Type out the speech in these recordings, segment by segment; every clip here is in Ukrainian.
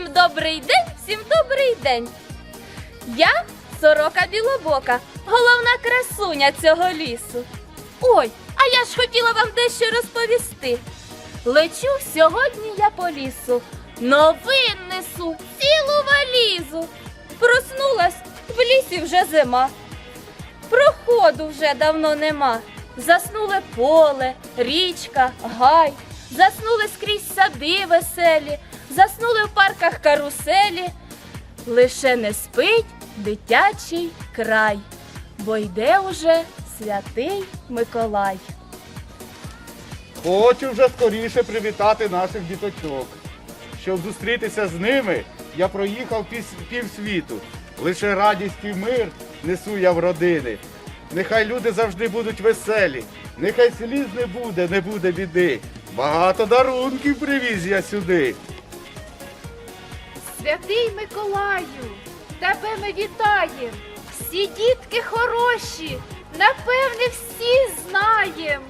добрий день, всім добрий день. Я сорока білобока, головна красуня цього лісу. Ой, а я ж хотіла вам дещо розповісти. Лечу сьогодні я по лісу, новин несу цілу валізу. Проснулась, в лісі вже зима. Проходу вже давно нема. Заснули поле, річка, гай, заснули скрізь сади веселі, заснули в парках каруселі. Лише не спить дитячий край, бо йде уже святий Миколай. Хочу вже скоріше привітати наших діточок. Щоб зустрітися з ними, я проїхав півсвіту. Лише радість і мир несу я в родини. Нехай люди завжди будуть веселі, нехай сліз не буде, не буде біди. Багато дарунків привіз я сюди. Святий Миколаю, тебе ми вітаєм. Всі дітки хороші, напевне, всі знаєм.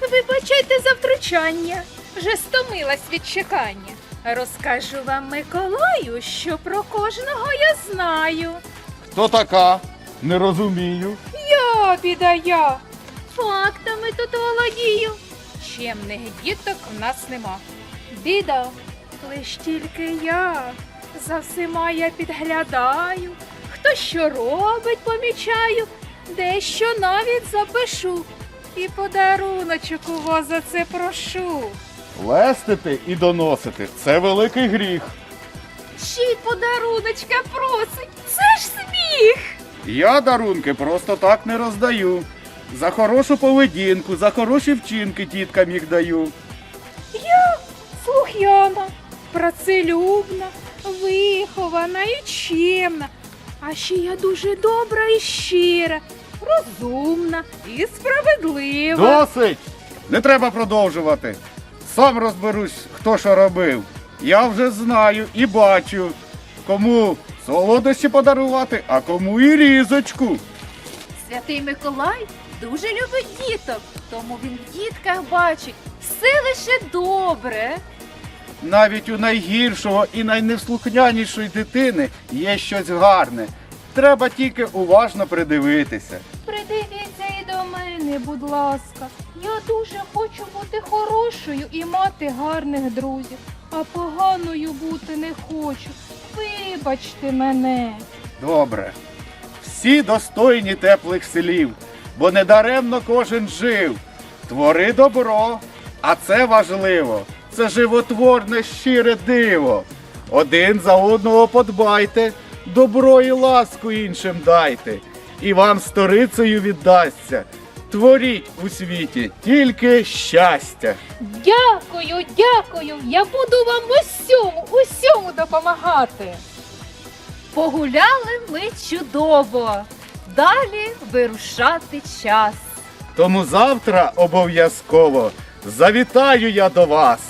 Вибачайте за втручання, вже стомилась від чекання. Розкажу вам Миколаю, що про кожного я знаю. Хто така? Не розумію. Я біда я. Фактами тут володію. Чемних діток в нас нема. Біда, лиш тільки я. За всіма я підглядаю. Хто що робить, помічаю, дещо навіть запишу. І подаруночок у вас за це прошу. Лестити і доносити це великий гріх. Ще й подаруночка просить. Це ж сміх. Я дарунки просто так не роздаю. За хорошу поведінку, за хороші вчинки тіткам їх даю. Я слух'яна, працелюбна, вихована і чемна. А ще я дуже добра і щира, розумна і справедлива. Досить! Не треба продовжувати. Сам розберусь, хто що робив. Я вже знаю і бачу, кому солодощі подарувати, а кому і різочку. Святий Миколай дуже любить діток, тому він в дітках бачить все лише добре. Навіть у найгіршого і найневслухнянішої дитини є щось гарне. Треба тільки уважно придивитися. Придивіться і до мене, будь ласка. Я дуже хочу бути хорошою і мати гарних друзів, а поганою бути не хочу. Вибачте мене. Добре. Всі достойні теплих слів, бо недаремно кожен жив. Твори добро, а це важливо. Це животворне щире диво. Один за одного подбайте, добро і ласку іншим дайте, і вам сторицею віддасться. Творіть у світі тільки щастя. Дякую, дякую. Я буду вам усьому, усьому допомагати. Погуляли ми чудово. Далі вирушати час. Тому завтра обов'язково завітаю я до вас.